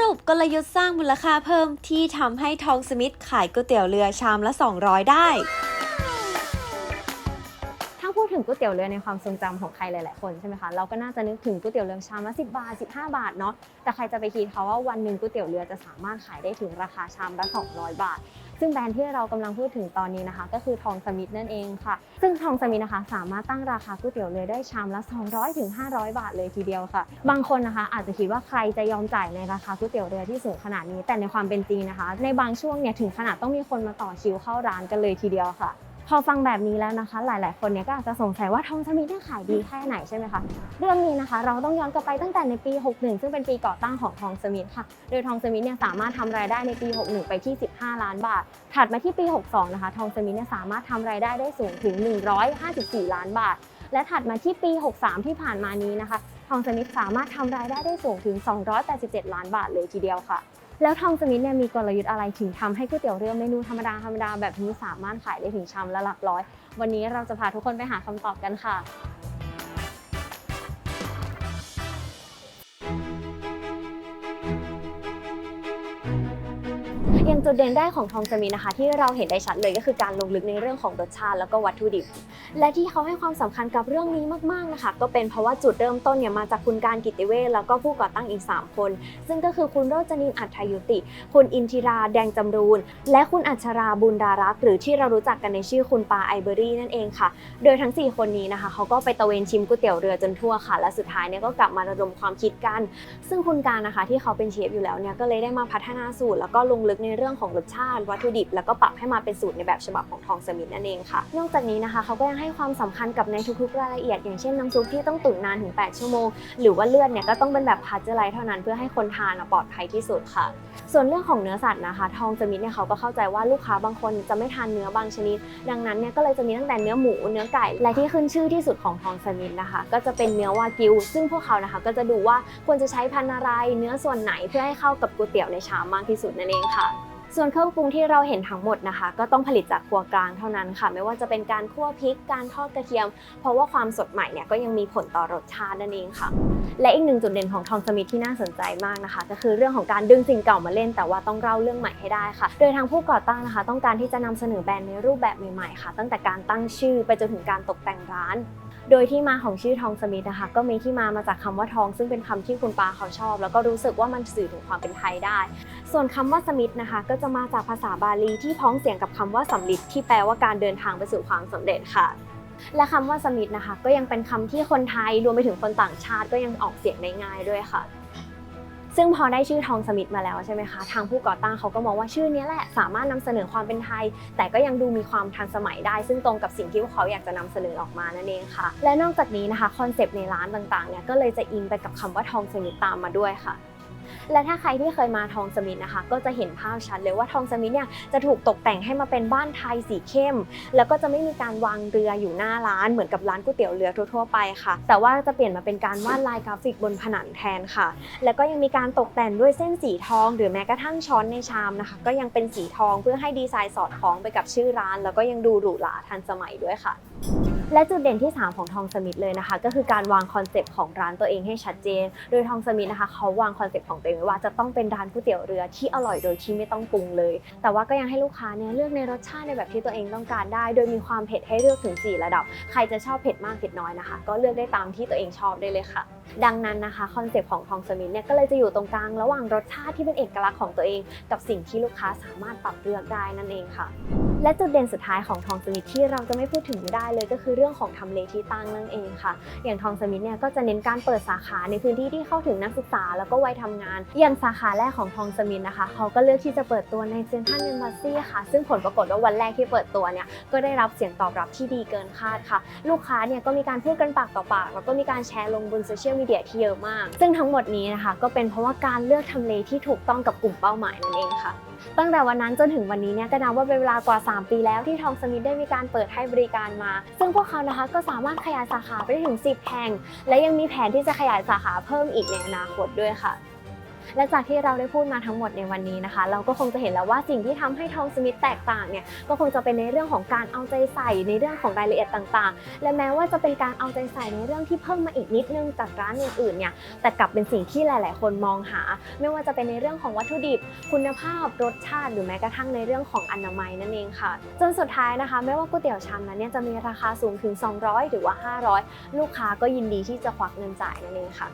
รุปกลยุทธ์สร้างมูลค่าเพิ่มที่ทำให้ทองสมิธขายก๋วยเตี๋ยวเรือชามละ 200 ได้ ถ้าพูดถึงก๋วยเตี๋ยวเรือในความทรงจำของใครหลาย ๆ คนใช่ไหมคะ เราก็น่าจะนึกถึงก๋วยเตี๋ยวเรือชามละ10 บาท 15 บาทเนาะ แต่ใครจะไปคิดเขาว่าวันหนึ่งก๋วยเตี๋ยวเรือจะสามารถขายได้ถึงราคาชามละ 200 บาท ซึ่งแบรนด์ที่เรากำลังพูดถึงตอนนี้นะคะ ก็คือทองสมิธนั่นเองค่ะ ซึ่งทองสมิธนะคะ สามารถตั้งราคาก๋วยเตี๋ยวเรือได้ชามละ 200ถึง500 บาทเลยทีเดียวค่ะ บางคนนะคะอาจจะคิดว่าใครจะยอมจ่ายในราคาก๋วยเตี๋ยวเรือที่สูงขนาดนี้ แต่ในความเป็นจริงนะคะ ในบางช่วงเนี่ยถึงขนาดต้องมีคนมาต่อคิวเข้าร้านกันเลยทีเดียวค่ะ พอฟังแบบนี้แล้วนะคะ หลาย ๆ คนเนี่ยก็อาจจะสงสัยว่าทองสมิธเนี่ยขายดีแค่ไหนใช่ไหมคะเรื่องนี้นะคะ เราต้องย้อนกลับไปตั้งแต่ในปี 61 ซึ่งเป็นปีก่อตั้งของทองสมิธค่ะ โดยทองสมิธเนี่ยสามารถทำรายได้ในปี 61 ไปที่ 15 ล้านบาท ถัดมาที่ปี 62 นะคะ ทองสมิธเนี่ยสามารถทำรายได้ได้สูงถึง 154 ล้านบาท และถัดมาที่ปี 63 ที่ผ่านมานี้นะคะ ทองสมิธสามารถทำรายได้ได้สูงถึง 287 ล้านบาทเลยทีเดียวค่ะ แล้วทองสมิธเนี่ยมีกลยุทธ์อะไรถึงทำให้ก๋วยเตี๋ยวเรือเมนูธรรมดาธรรมดาแบบนี้สามารถขายได้ถึงชามละหลักร้อย วันนี้เราจะพาทุกคนไปหาคำตอบกันค่ะ ย่างจุดเด่นแรกของทองสมิธนะคะ ที่เราเห็นได้ชัดเลยก็คือการลงลึกในเรื่องของรสชาติแล้วก็วัตถุดิบ และที่เขาให้ความสำคัญกับเรื่องนี้มากๆนะคะ ก็เป็นเพราะว่าจุดเริ่มต้นเนี่ยมาจากคุณการกิติเวชแล้วก็ผู้ก่อตั้งอีก 3 คน ซึ่งก็คือคุณโรจนินอัฏฐยุติ คุณอินทิราแดงจำรูน และคุณอัชราบุญดารักษ์หรือที่เรารู้จักกันในชื่อคุณปาไอเบอรี่นั่นเองค่ะ โดยทั้ง 4 คนนี้นะคะเขาก็ไปตะเวนชิมก๋วยเตี๋ยวเรือจนทั่วค่ะ และสุดท้ายเนี่ยก็กลับมาระดมความคิดกัน ซึ่งคุณการนะคะที่เขาเป็นเชฟอยู่แล้วเนี่ยก็เลยได้มาพัฒนาสูตรแล้วก็ลงลึกในเรื่องของรสชาติวัตถุดิบ แล้วก็ปรับให้มาเป็นสูตรในแบบฉบับของทองสมิธนั่นเองค่ะ นอกจากนี้นะคะเขาก็ยังให้ความสำคัญกับในทุกๆ รายละเอียด อย่างเช่นน้ำซุปที่ต้องตุ๋นนานถึง 8 ชั่วโมง หรือว่าเลือดเนี่ยก็ต้องเป็นแบบพาสเจอร์ไลท์เท่านั้นเพื่อให้คนทานปลอดภัยที่สุดค่ะ ส่วนเรื่องของเนื้อสัตว์นะคะ ทองสมิธเนี่ยเขาก็เข้าใจว่าลูกค้าบางคนจะไม่ทานเนื้อบางชนิด ดังนั้นเนี่ยก็เลยจะมีตั้งแต่เนื้อหมูเนื้อไก่และที่ขึ้นชื่อที่สุดของทองสมิธนะคะ ก็จะเป็นเนื้อวากิว ซึ่งพวกเขานะคะก็จะดูว่าควรจะใช้พันธุ์อะไรเนื้อส่วนไหนเพื่อให้เข้ากับก๋วยเตี๋ยวในชามมากที่สุดนั่นเองค่ะ ส่วนเครื่องปรุงที่เราเห็นทั้งหมดนะคะ ก็ต้องผลิตจากครัวกลางเท่านั้นค่ะ ไม่ว่าจะเป็นการคั่วพริกการทอดกระเทียม เพราะว่าความสดใหม่เนี่ยก็ยังมีผลต่อรสชาตินั่นเองค่ะ และอีกหนึ่งจุดเด่นของทองสมิธที่น่าสนใจมากนะคะ ก็คือเรื่องของการดึงสิ่งเก่ามาเล่น แต่ว่าต้องเล่าเรื่องใหม่ให้ได้ค่ะ โดยทางผู้ก่อตั้งนะคะ ต้องการที่จะนำเสนอแบรนด์ในรูปแบบใหม่ๆค่ะ ตั้งแต่การตั้งชื่อไปจนถึงการตกแต่งร้าน โดยที่มาของชื่อทองสมิธนะคะก็มีที่มามาจากคำว่าทอง ซึ่งเป็นคำที่คุณปาเขาชอบ แล้วก็รู้สึกว่ามันสื่อถึงความเป็นไทยได้ ส่วนคำว่าสมิธนะคะ ก็จะมาจากภาษาบาลีที่พ้องเสียงกับคำว่าสำลิดที่แปลว่าการเดินทางไปสู่ความสำเร็จค่ะและคำว่าสมิธนะคะ ก็ยังเป็นคำที่คนไทยรวมไปถึงคนต่างชาติก็ยังออกเสียงได้ง่ายด้วยค่ะ ซึ่งพอได้ชื่อทองสมิธมาแล้วใช่ไหมคะ ทางผู้ก่อตั้งเขาก็มองว่าชื่อนี้แหละสามารถนำเสนอความเป็นไทย แต่ก็ยังดูมีความทันสมัยได้ ซึ่งตรงกับสิ่งที่พวกเขาอยากจะนำเสนอออกมานั่นเองค่ะ และนอกจากนี้นะคะคอนเซปต์ในร้านต่างๆเนี่ยก็เลยจะอิงไปกับคำว่าทองสมิธตามมาด้วยค่ะ และถ้าใครที่เคยมาทองสมิธนะคะ ก็จะเห็นภาพชัดเลยว่าทองสมิธเนี่ยจะถูกตกแต่งให้มาเป็นบ้านไทยสีเข้ม แล้วก็จะไม่มีการวางเรืออยู่หน้าร้านเหมือนกับร้านก๋วยเตี๋ยวเรือทั่วๆไปค่ะ แต่ว่าจะเปลี่ยนมาเป็นการวาดลายกราฟิกบนผนังแทนค่ะ แล้วก็ยังมีการตกแต่งด้วยเส้นสีทอง หรือแม้กระทั่งช้อนในชามนะคะ ก็ยังเป็นสีทองเพื่อให้ดีไซน์สอดคล้องไปกับชื่อร้าน แล้วก็ยังดูหรูหราทันสมัยด้วยค่ะ และจุดเด่นที่ 3 ของทองสมิธเลยนะคะ ก็คือการวางคอนเซปต์ของร้านตัวเองให้ชัดเจน โดยทองสมิธนะคะเขาวางคอนเซปต์ของตัวเองไว้ว่าจะต้องเป็นร้านก๋วยเตี๋ยวเรือที่อร่อยโดยที่ไม่ต้องปรุงเลย แต่ว่าก็ยังให้ลูกค้าเนี่ยเลือกในรสชาติในแบบที่ตัวเองต้องการได้ โดยมีความเผ็ดให้เลือกถึง 4 ระดับ ใครจะชอบเผ็ดมากเผ็ดน้อยนะคะ ก็เลือกได้ตามที่ตัวเองชอบได้เลยค่ะ ดังนั้นนะคะคอนเซปต์ของทองสมิธเนี่ยก็เลยจะอยู่ตรงกลางระหว่างรสชาติที่เป็นเอกลักษณ์ของตัวเอง กับสิ่งที่ลูกค้าสามารถปรับเลือกได้นั่นเองค่ะ และจุดเด่นสุดท้ายของทองสมิธที่เราจะไม่พูดถึงไม่ได้เลยก็คือเรื่องของทำเลที่ตั้งนั่นเองค่ะ อย่างทองสมิธเนี่ยก็จะเน้นการเปิดสาขาในพื้นที่ที่เข้าถึงนักศึกษาแล้วก็วัยทำงาน อย่างสาขาแรกของทองสมิธนะคะเขาก็เลือกที่จะเปิดตัวในเซ็นทรัลเอมบาซีค่ะซึ่งผลปรากฏว่าวันแรกที่เปิดตัวเนี่ยก็ได้รับเสียงตอบรับที่ดีเกินคาดค่ะ ลูกค้าเนี่ยก็มีการพูดกันปากต่อปากแล้วก็มีการแชร์ลงบนโซเชียลมีเดียที่เยอะมาก ซึ่งทั้งหมดนี้นะคะก็เป็นเพราะว่าการเลือกทำเลที่ถูกต้องกับกลุ่มเป้าหมายนั่นเองค่ะ ตั้งแต่วันนั้นจนถึงวันนี้เนี่ยก็นับว่าเป็นเวลากว่า 3 ปีแล้วที่ทองสมิธได้มีการเปิดให้บริการมา ซึ่งพวกเขานะคะก็สามารถขยายสาขาไปได้ถึง 10 แห่ง และยังมีแผนที่จะขยายสาขาเพิ่มอีกในอนาคตด้วยค่ะ และจากที่เราได้พูดมาทั้งหมดในวันนี้นะคะ เราก็คงจะเห็นแล้วว่าสิ่งที่ทำให้ทองสมิธแตกต่างเนี่ยก็คงจะเป็นในเรื่องของการเอาใจใส่ในเรื่องของรายละเอียดต่างๆ และแม้ว่าจะเป็นการเอาใจใส่ในเรื่องที่เพิ่มมาอีกนิดนึงจากร้านอื่นๆเนี่ยแต่กลับเป็นสิ่งที่หลาย ๆ คนมองหา ไม่ว่าจะเป็นในเรื่องของวัตถุดิบ คุณภาพรสชาติหรือแม้กระทั่งในเรื่องของอนามัยนั่นเองค่ะจนสุดท้ายนะคะไม่ว่าก๋วยเตี๋ยวชามนั้นเนี่ยจะมีราคาสูงถึง 200 หรือว่า 500 ลูกค้าก็ยินดีที่จะควักเงินจ่ายนั่นเองค่ะ